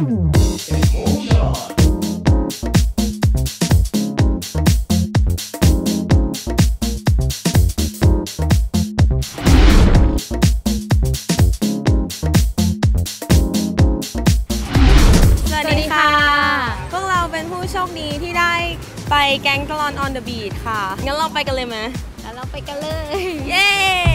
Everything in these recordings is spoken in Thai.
สวัสดีค่ะ พวกเราเป็นผู้โชคดีที่ได้ไปแก๊งตลอน on the beat ค่ะ งั้นเราไปกันเลยไหม แล้วเราไปกันเลย เย้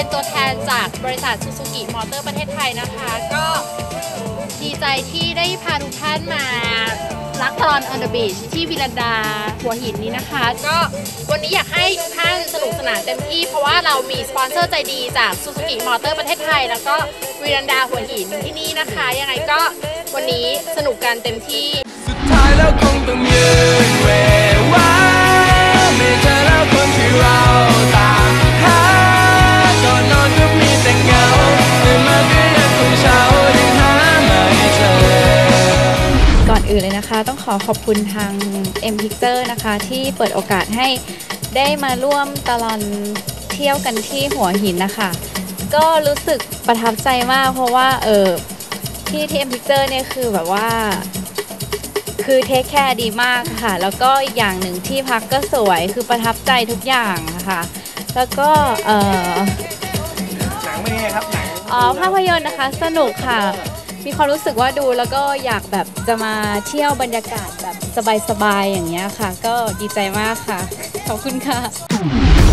เป็นตัวแทนจากบริษัทซูซูกิมอเตอร์ประเทศไทยนะคะ ก็ดีใจที่ได้พาทุกท่านมาลักตอนออนเดอะบีชที่วิลันดาหัวหินนี้นะคะ ก็วันนี้อยากให้ทุกท่านสนุกสนานเต็มที่ เพราะว่าเรามีสปอนเซอร์ใจดีจากซูซูกิมอเตอร์ประเทศไทย แล้วก็วิลันดาหัวหินที่นี่นะคะ ยังไงก็วันนี้สนุกกันเต็มที่ สุดท้ายแล้วคงต้องยืนเว อนอื่นเลยนะคะ ต้องขอขอบคุณทาง M Picture นะคะ ที่เปิดโอกาสให้ได้มาร่วมตลอนเที่ยวกันที่หัวหินนะคะ ก็รู้สึกประทับใจมาก เพราะว่าเออที่ที่ M Picture เนี่ยคือแบบว่า คือเทคแคร์ดีมากค่ะ แล้วก็อีกอย่างหนึ่งที่พักก็สวยคือประทับใจทุกอย่างค่ะ แล้วก็เออหนังเป็นไงครับหนังอ๋อภาพยนตร์นะคะสนุกค่ะ มีความรู้สึกว่าดูแล้วก็อยากแบบจะมาเที่ยวบรรยากาศแบบสบายๆอย่างเงี้ยค่ะ ก็ดีใจมากค่ะ ขอบคุณค่ะ